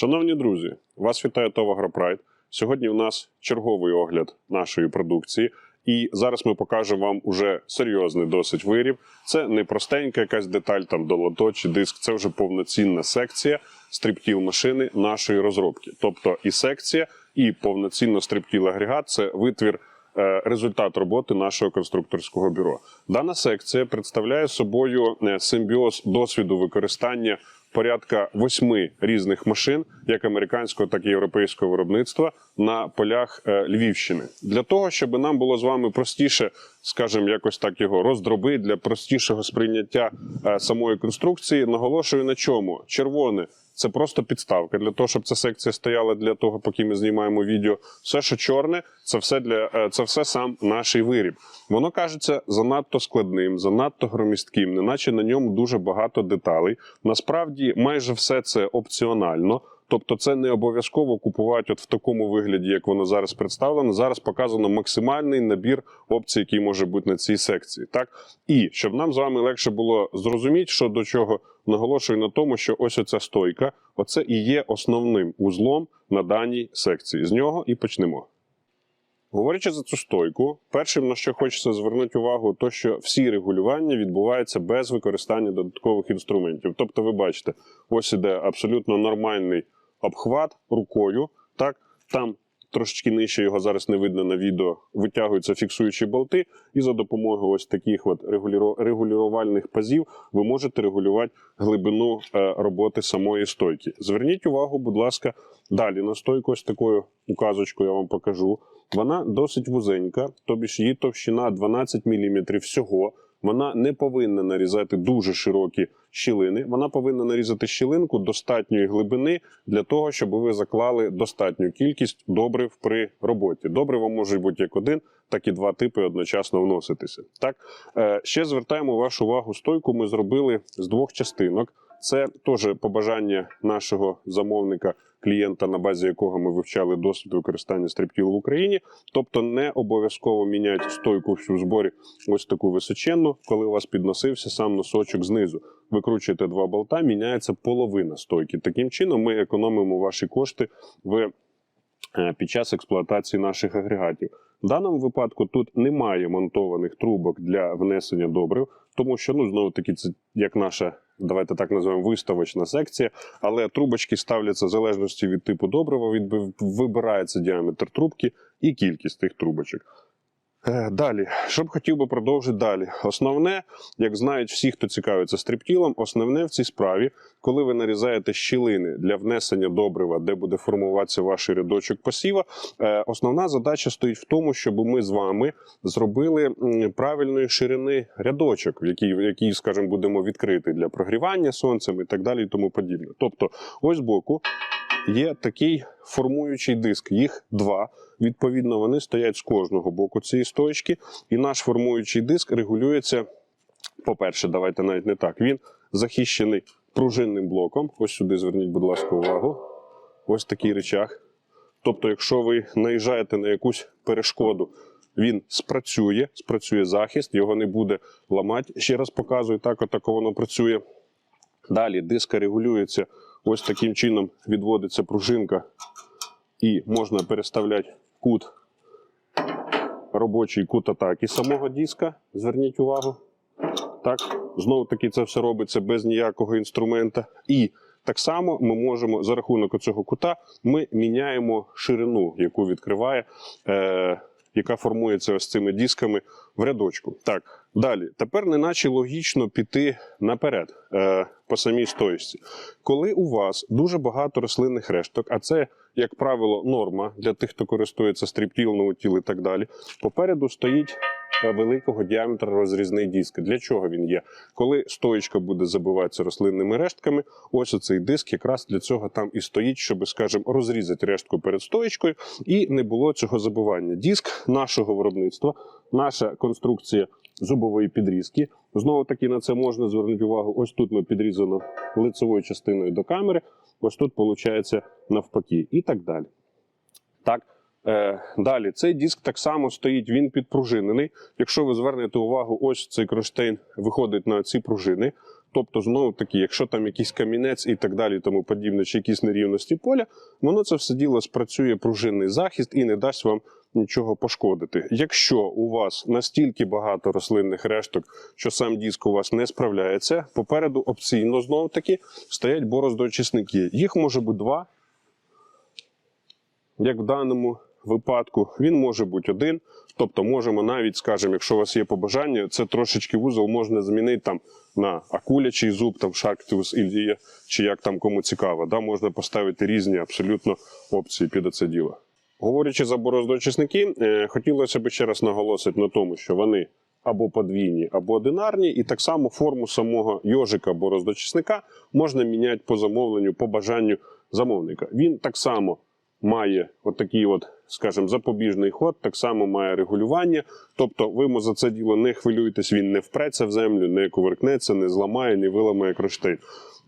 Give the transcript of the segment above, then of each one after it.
Шановні друзі, вас вітає ТОВ Агропрайд. Сьогодні у нас черговий огляд нашої продукції, і зараз ми покажемо вам уже серйозний досить виріб. Це не простенька якась деталь, там долото чи диск. Це вже повноцінна секція стріптіл машини нашої розробки. Тобто і секція, і повноцінно стріптіл агрегат це витвір. е, Результат роботи нашого конструкторського бюро. Дана секція представляє собою е, симбіоз досвіду використання порядка восьми різних машин, як американського, так і європейського виробництва на полях е, Львівщини. Для того, щоб нам було з вами простіше, скажімо, якось так його роздробити для простішого сприйняття е, самої конструкції, наголошую на чому червоне. Це просто підставка для того, щоб ця секція стояла для того, поки ми знімаємо відео. Все, що чорне, це все для е, це все сам наш виріб. Воно кажеться занадто складним, занадто громістким, неначе на ньому дуже багато деталей. Насправді, майже все це опціонально. Тобто, це не обов'язково купувати от в такому вигляді, як воно зараз представлено. Зараз показано максимальний набір опцій, який може бути на цій секції. Так і щоб нам з вами легше було зрозуміти, що до чого наголошую на тому, що ось оця стойка, оце і є основним узлом на даній секції. З нього і почнемо. Говорячи за цю стойку, першим на що хочеться звернути увагу, то що всі регулювання відбуваються без використання додаткових інструментів. Тобто, ви бачите, ось іде абсолютно нормальний обхват рукою. Так, там трошечки нижче його зараз не видно на відео. Витягуються фіксуючі болти, і за допомогою ось таких от регулювальних пазів ви можете регулювати глибину е, роботи самої стойки. Зверніть увагу, будь ласка, далі на стойку ось такою указочкою я вам покажу. Вона досить вузенька, тобі ж її товщина 12 мм всього. Вона не повинна нарізати дуже широкі щілини. Вона повинна нарізати щілинку достатньої глибини для того, щоб ви заклали достатню кількість добрив при роботі. Добрива можуть бути як один, так і два типи одночасно вноситися. Так Е, ще звертаємо вашу увагу. Стойку ми зробили з двох частинок. Це теж побажання нашого замовника, клієнта, на базі якого ми вивчали досвід використання стріптіл в Україні. Тобто не обов'язково міняти стойку всю зборі ось таку височенну, коли у вас підносився сам носочок знизу. Викручуєте два болта, міняється половина стойки. Таким чином ми економимо ваші кошти в е, під час експлуатації наших агрегатів. В даному випадку тут немає монтованих трубок для внесення добрив, тому що ну знову таки це як наша. Давайте так називаємо виставочна секція, але трубочки ставляться в залежності від типу добрива, вибирається діаметр трубки і кількість тих трубочок. Е, Далі, що б хотів би продовжити далі. Основне, як знають всі, хто цікавиться стріптілом, основне в цій справі, коли ви нарізаєте щілини для внесення добрива, де буде формуватися ваш рядочок посіва, е, основна задача стоїть в тому, щоб ми з вами зробили правильної ширини рядочок, в який, який, скажімо, будемо відкрити для прогрівання сонцем і так далі, і тому подібне. Тобто, ось збоку є такий формуючий диск, їх два. Відповідно, вони стоять з кожного боку цієї стоечки, і наш формуючий диск регулюється. По-перше, давайте навіть не так. Він захищений пружинним блоком. Ось сюди зверніть, будь ласка, увагу. Ось такий речах. Тобто, якщо ви наїжджаєте на якусь перешкоду, він спрацює, спрацює захист, його не буде ламати. Ще раз показую, так отако воно працює. Далі диска регулюється ось таким чином, відводиться пружинка, і можна переставляти кут, робочий кут атаки самого диска. Зверніть увагу. Так, знову таки це все робиться без ніякого інструмента. І так само ми можемо за рахунок цього кута ми міняємо ширину, яку відкриває, е, яка формується ось цими дисками в рядочку. Так, далі. Тепер неначе логічно піти наперед е, по самій стоїчці. Коли у вас дуже багато рослинних решток, а це, як правило, норма для тих, хто користується стріптіл, новотіл і так далі, попереду стоїть великого діаметра розрізний диск. Для чого він є? Коли стоїчка буде забиватися рослинними рештками, ось оцей диск якраз для цього там і стоїть, щоб, скажімо, розрізати рештку перед стоїчкою і не було цього забивання. Диск нашого виробництва, наша конструкція зубової підрізки. Знову таки на це можна звернути увагу. Ось тут ми підрізано лицевою частиною до камери, ось тут виходить навпаки, і так далі. Так. Е, далі, цей диск так само стоїть, він підпружинений. Якщо ви звернете увагу, ось цей кронштейн виходить на ці пружини. Тобто, знову таки, якщо там якийсь камінець і так далі, тому подібне, чи якісь нерівності поля, воно це все діло спрацює пружинний захист і не дасть вам нічого пошкодити. Якщо у вас настільки багато рослинних решток, що сам диск у вас не справляється, попереду опційно знову таки стоять бороздоочисники. Їх може бути два, як в даному випадку, він може бути один. Тобто можемо навіть, скажімо, якщо у вас є побажання, це трошечки вузол можна змінити там на акулячий зуб, там шактус ільдія, чи як там кому цікаво. Да? Можна поставити різні абсолютно опції під це діло. Говорячи за бороздочисники, е, хотілося б ще раз наголосити на тому, що вони або подвійні, або одинарні, і так само форму самого йожика бороздочисника можна міняти по замовленню, по бажанню замовника. Він так само має отакий, от, скажімо, запобіжний ход, так само має регулювання. Тобто, ви за це діло не хвилюєтесь, він не впреться в землю, не кувиркнеться, не зламає, не виламає кронштейн.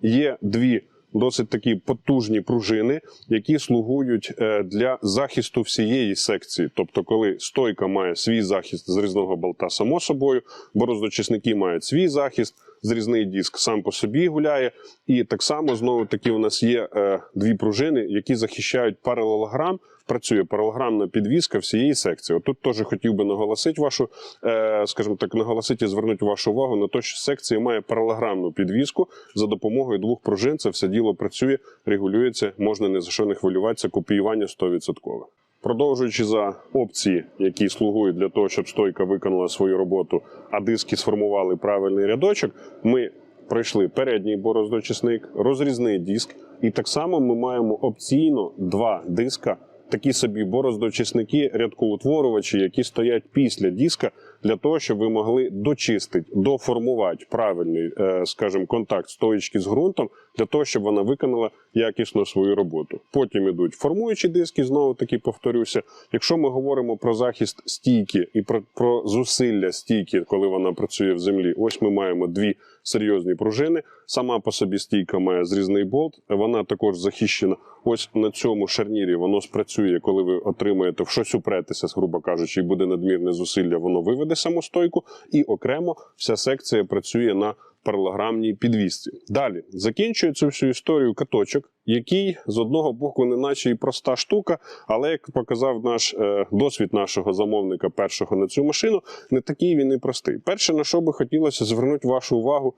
Є дві досить такі потужні пружини, які слугують е, для захисту всієї секції. Тобто, коли стойка має свій захист з різного болта, само собою, бороздочисники мають свій захист, зрізний диск сам по собі гуляє. І так само знову таки у нас є е, дві пружини, які захищають паралелограм. Працює паралелограмна підвізка всієї секції. Отут теж хотів би наголосити вашу, е, скажімо так, наголосити і звернути вашу увагу на те, що секція має паралелограмну підвізку за допомогою двох пружин. Це все діло працює, регулюється, можна не за що не хвилюватися, копіювання 100%. Продовжуючи за опції, які слугують для того, щоб стойка виконала свою роботу, а диски сформували правильний рядочок, ми пройшли передній бороздочисник, розрізний диск, і так само ми маємо опційно два диска, такі собі бороздочисники, рядкоутворювачі, які стоять після диска, для того, щоб ви могли дочистити, доформувати правильний, е, скажімо, контакт стоїчки з ґрунтом, для того, щоб вона виконала якісно свою роботу. Потім ідуть формуючі диски, знову таки повторюся. Якщо ми говоримо про захист стійки і про, про зусилля стійки, коли вона працює в землі, ось ми маємо дві серйозні пружини. Сама по собі стійка має зрізний болт, вона також захищена. Ось на цьому шарнірі воно спрацює, коли ви отримаєте в щось упретися, грубо кажучи, і буде надмірне зусилля, воно виведе самостойку, і окремо вся секція працює на паралограмній підвісці. Далі закінчує цю всю історію каточок, який з одного боку не наче і проста штука, але як показав наш е, досвід нашого замовника першого на цю машину, не такий він і простий. Перше, на що би хотілося звернути вашу увагу,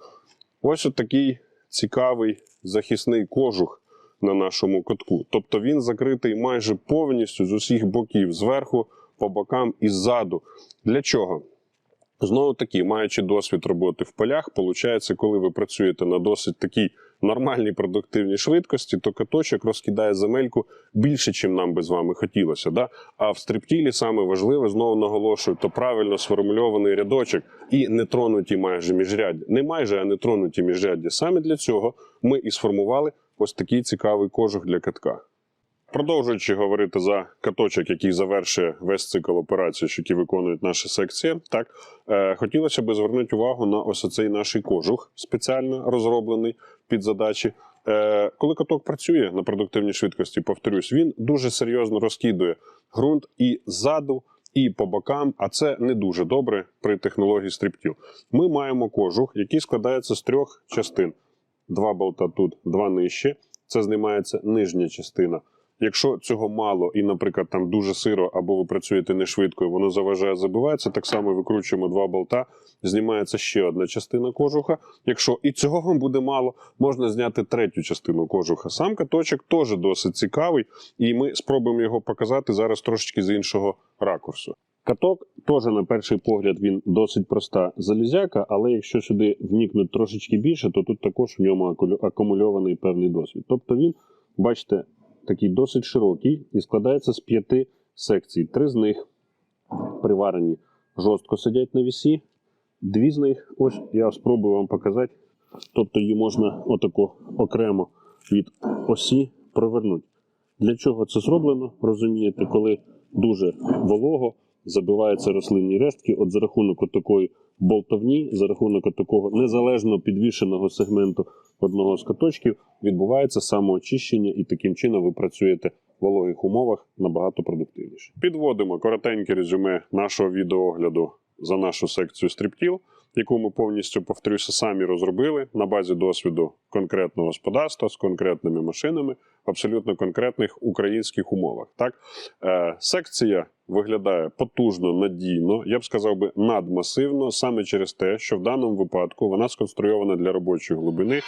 ось такий цікавий захисний кожух на нашому катку. Тобто він закритий майже повністю з усіх боків, зверху, по бокам і ззаду. Для чого? Знову таки, маючи досвід роботи в полях, виходить, коли ви працюєте на досить такій нормальній продуктивній швидкості, то каточок розкидає земельку більше, ніж нам би з вами хотілося. Да? А в стриптілі саме важливе, знову наголошую, то правильно сформульований рядочок і не тронуті майже міжряддя. Не майже, а не тронуті міжряддя. Саме для цього ми і сформували ось такий цікавий кожух для катка. Продовжуючи говорити за каточок, який завершує весь цикл операцій, які виконують наша секція, так е, хотілося б звернути увагу на ось цей наш кожух, спеціально розроблений під задачі. Е, коли каток працює на продуктивній швидкості, повторюсь, він дуже серйозно розкидує ґрунт і ззаду, і по бокам, а це не дуже добре при технології стріптіл. Ми маємо кожух, який складається з трьох частин: два болта тут, два нижче. Це знімається нижня частина. Якщо цього мало і, наприклад, там дуже сиро, або ви працюєте не швидко, і воно заважає, забивається, так само викручуємо два болта, знімається ще одна частина кожуха. Якщо і цього вам буде мало, можна зняти третю частину кожуха. Сам каточок теж досить цікавий, і ми спробуємо його показати зараз трошечки з іншого ракурсу. Каток теж на перший погляд він досить проста залізяка, але якщо сюди вникнути трошечки більше, то тут також в ньому акумульований певний досвід. Тобто він, бачите, такий досить широкий і складається з п'яти секцій. Три з них приварені жорстко сидять на вісі. Дві з них, ось я спробую вам показати. Тобто її можна отако окремо від осі провернути. Для чого це зроблено? Розумієте, коли дуже волого забиваються рослинні рештки, от за рахунок такої болтовні, за рахунок такого незалежно підвішеного сегменту одного з каточків, відбувається самоочищення, і таким чином ви працюєте в вологих умовах набагато продуктивніше. Підводимо коротеньке резюме нашого відеоогляду за нашу секцію стріптіл. яку ми повністю повторюся, самі розробили на базі досвіду конкретного господарства з конкретними машинами в абсолютно конкретних українських умовах. Так, е, секція виглядає потужно, надійно, я б сказав би надмасивно, саме через те, що в даному випадку вона сконструйована для робочої глибини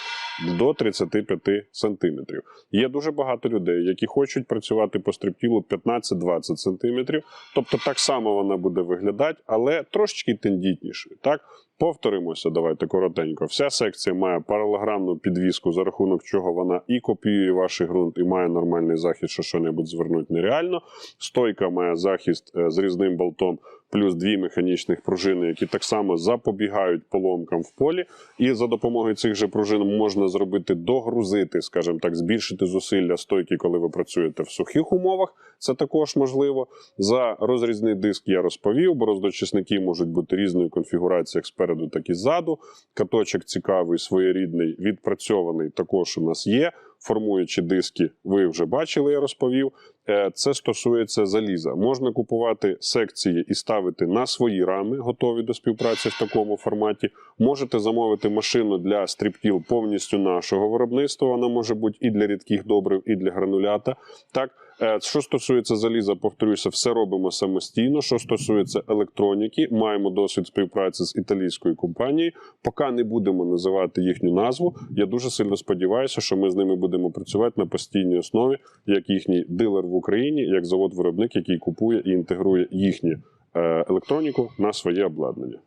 до 35 сантиметрів. Є дуже багато людей, які хочуть працювати по стрибтілу 15-20 сантиметрів. Тобто так само вона буде виглядати, але трошечки тендітнішою. Так, повторимося, давайте коротенько. Вся секція має паралограмну підвіску, за рахунок чого вона і копіює ваш ґрунт, і має нормальний захист, що що-небудь звернути нереально. Стойка має захист е, з різним болтом. Плюс дві механічних пружини, які так само запобігають поломкам в полі, і за допомогою цих же пружин можна зробити догрузити, скажімо так, збільшити зусилля стойки, коли ви працюєте в сухих умовах. Це також можливо. За розрізний диск я розповів, бо роздочисники можуть бути різної конфігурації як спереду, так і ззаду. Каточок цікавий, своєрідний, відпрацьований також у нас є. Формуючі диски, ви вже бачили, я розповів. Е, Це стосується заліза. Можна купувати секції і ставити на свої рами, готові до співпраці в такому форматі. Можете замовити машину для стрібкіл повністю нашого виробництва. Вона може бути і для рідких добрив, і для гранулята. Так, що стосується заліза, повторюся, все робимо самостійно. Що стосується електроніки, маємо досвід співпраці з італійською компанією. Поки не будемо називати їхню назву. Я дуже сильно сподіваюся, що ми з ними будемо працювати на постійній основі, як їхній дилер в Україні, як завод-виробник, який купує і інтегрує їхню е, електроніку на своє обладнання.